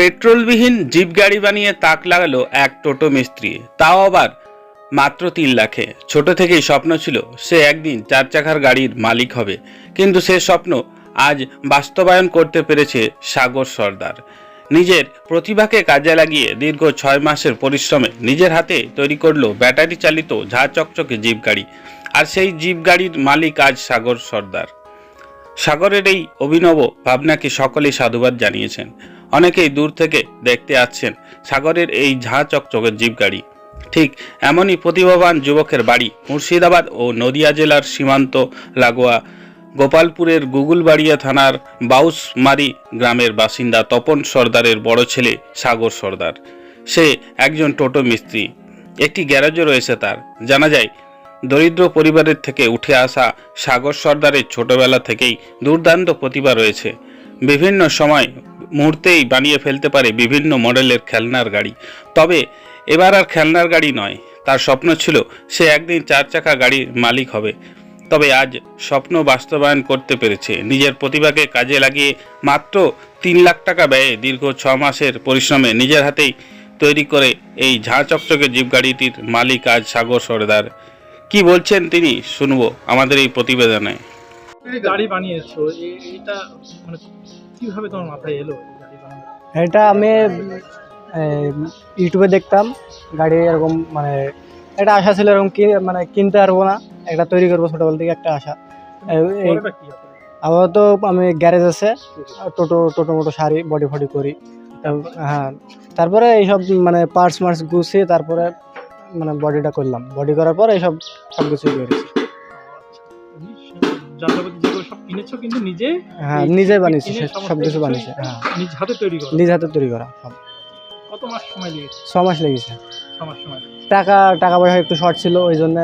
পেট্রোলবিহীন zip গাড়ি বানিয়ে তাক লাগালো এক টোটো মিস্ত্রি। তাও আবার মাত্র তিন লাখে। ছোট থেকেই স্বপ্ন ছিল, সে একদিন চার চাকার গাড়ির মালিক হবে। কিন্তু সে স্বপ্ন আজ বাস্তবায়ন করতে পেরেছে সাগর সর্দার। নিজের প্রতিভাকে কাজে লাগিয়ে দীর্ঘ ছয় মাসের পরিশ্রমে নিজের হাতে তৈরি করল ব্যাটারি চালিত ঝা চকচকে জিপ গাড়ি আর সেই জিপ গাড়ির মালিক আজ সাগর সর্দার। সাগরের এই অভিনব ভাবনাকে সকলেই সাধুবাদ জানিয়েছেন। অনেকেই দূর থেকে দেখতে আসছেন সাগরের এই ঝাঁ চকচকের জিপ গাড়ি ঠিক এমনই প্রতিভাবান যুবকের বাড়ি মুর্শিদাবাদ ও নদিয়া জেলার সীমান্ত লাগোয়া গোপালপুরের গুগুলবাড়িয়া থানার বাউসমারি গ্রামের বাসিন্দা তপন সর্দারের বড় ছেলে সাগর সর্দার। সে একজন টোটো মিস্ত্রি। একটি গ্যারেজও রয়েছে তার। জানা যায় দরিদ্র পরিবারের থেকে উঠে আসা সাগর সর্দারের ছোটবেলা থেকেই দুর্দান্ত প্রতিভা রয়েছে। বিভিন্ন সময় মুহূর্তেই বানিয়ে ফেলতে পারে বিভিন্ন মডেলের খেলনার গাড়ি। তবে এবার আর খেলনার গাড়ি নয়, তার স্বপ্ন ছিল সে একদিন চার চাকা গাড়ির মালিক হবে। তবে আজ স্বপ্ন বাস্তবায়ন করতে পেরেছে। নিজের প্রতিভাকে কাজে লাগিয়ে মাত্র তিন লাখ টাকা ব্যয়ে দীর্ঘ ছ মাসের পরিশ্রমে নিজের হাতেই তৈরি করে এই ঝাঁ চকচকে জিপ গাড়িটির মালিক আজ সাগর সর্দার। কি বলছেন তিনি? শুনব আমাদের এই প্রতিবেদনে। গাড়ি বানিয়েছো এটা মানে কীভাবে তোমার মাথায় এলো এটা আমি ইউটিউবে দেখতাম গাড়ি এরকম মানে একটা আশা ছিল এরকম কি মানে কিনতে পারব না একটা তৈরি করব ছোটবেলা থেকে একটা আশা। আসলে? আপাতত আমি গ্যারেজ আছে টোটো টোটো মোটো সারি বডি ফডি করি। হ্যাঁ তারপরে এইসব মানে পার্টস মার্টস গুছিয়ে তারপরে মানে বডিটা করলাম। বডি করার পর এইসব সব কিছুই করেছি কিনেছো কিন্তু নিজে? হ্যাঁ নিজে বানিয়েছি সব কিছু বানিয়েছি হ্যাঁ। নিজ হাতে তৈরি করো? নিজ হাতে তৈরি করা সব। কত মাস সময় লেগেছে? ছ মাস লেগেছে। ছ মাস সময়। টাকা টাকা পয়সা একটু শর্ট ছিল ওই জন্য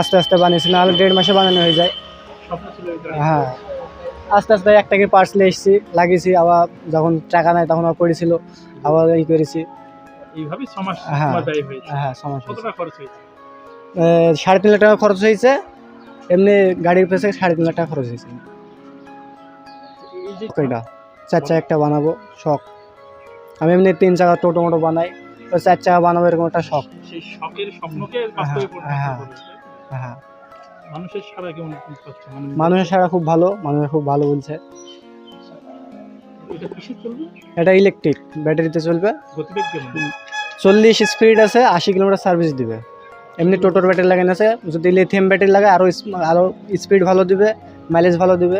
আস্তে আস্তে বানিয়েছি নাহলে দেড় মাসে বানানো হয়ে যায়। হ্যাঁ। আস্তে আস্তে একটাকে পার্টস নিয়ে এসেছি লাগিয়েছি আবার যখন টাকা নাই তখন আবার পড়েছিল আবার এই করেছি। এইভাবেই ছ মাস হ্যাঁ। সময় ব্যয় হয়েছে। হ্যাঁ খরচ হয়েছে? সাড়ে তিন লাখ টাকা খরচ হয়েছে। এমনি গাড়ির পেছনে সাড়ে তিন লাখ টাকা খরচ হয়েছে। চার চাকা একটা বানাবো শখ। আমি এমনি তিন চাকা টোটো মোটো বানাই তো চার চাকা বানাবো এরকম একটা শখ। সেই শখের স্বপ্নকে হ্যাঁ। হ্যাঁ মানুষের সারা কেমন মানে মানুষের সারা খুব ভালো মানুষের খুব ভালো বলছে। এটা কিসে চলবে? এটা ইলেকট্রিক ব্যাটারিতে চলবে। গতিবেগ কেমন? চল্লিশ স্পিড আছে আশি কিলোমিটার সার্ভিস দিবে। এমনি টোটোর ব্যাটারি লাগানো আছে যদি লিথিয়াম ব্যাটারি লাগে আরও আরও স্পিড ভালো দিবে মাইলেজ ভালো দিবে।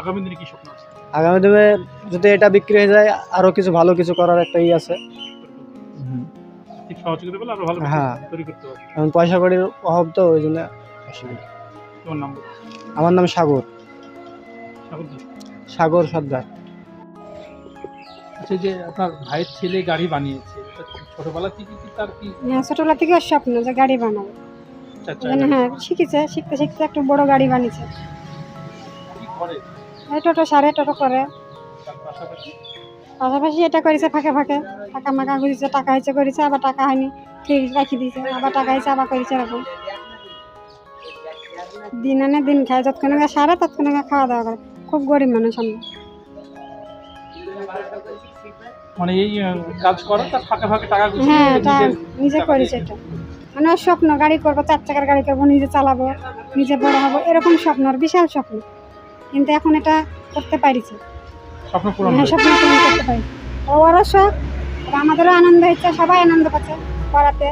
আগামী দিনে কি স্বপ্ন আছে? আগামী দিনে যদি এটা বিক্রি হয়ে যায় আরও কিছু ভালো কিছু করার একটা ই আছে। হ্যাঁ। এখন পয়সা কড়ির অভাব তো ওই জন্য অসুবিধা। আমার নাম সাগর। সাগর সর্দার। আচ্ছা যে আপনার ভাইয়ের ছেলে গাড়ি বানিয়েছে। ছোটবেলা থেকে কি তার কি হ্যাঁ ছোটবেলা থেকে ওর স্বপ্ন যে গাড়ি বানাবো। চার হ্যাঁ শিখেছে শিখতে শিখতে একটু বড় গাড়ি বানিয়েছে। কি করে? এই টোটো সারে টোটো করে। পাশাপাশি? এটা করেছে ফাঁকে ফাঁকে। টাকা মাকা ঘুরেছে টাকা হয়েছে করেছে আবার টাকা হয়নি। ঠিক রাখি দিয়েছে আবার টাকা হয়েছে আবার করেছে এরকম। দিন আনে দিন খায় যতক্ষণ সারে ততক্ষণ খাওয়া দাওয়া করে। খুব গরিব মানুষ আমরা। মানে এই কাজ করে তার ফাঁকে ফাঁকে টাকা হ্যাঁ নিজে দিয়ে- এটা মানে স্বপ্ন গাড়ি করব চার চাকার গাড়ি করব নিজে চালাবো নিজে বড় হব এরকম স্বপ্ন ওর বিশাল স্বপ্ন। কিন্তু এখন এটা করতে পারিছে। স্বপ্ন পূরণ হ্যাঁ করতে পারি ওরও শখ আমাদেরও আনন্দ হচ্ছে সবাই আনন্দ পাচ্ছে পড়াতে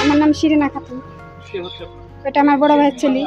আমার নাম শিরিনা খাতুন। এটা আমার বড় ভাইয়ের ছেলে।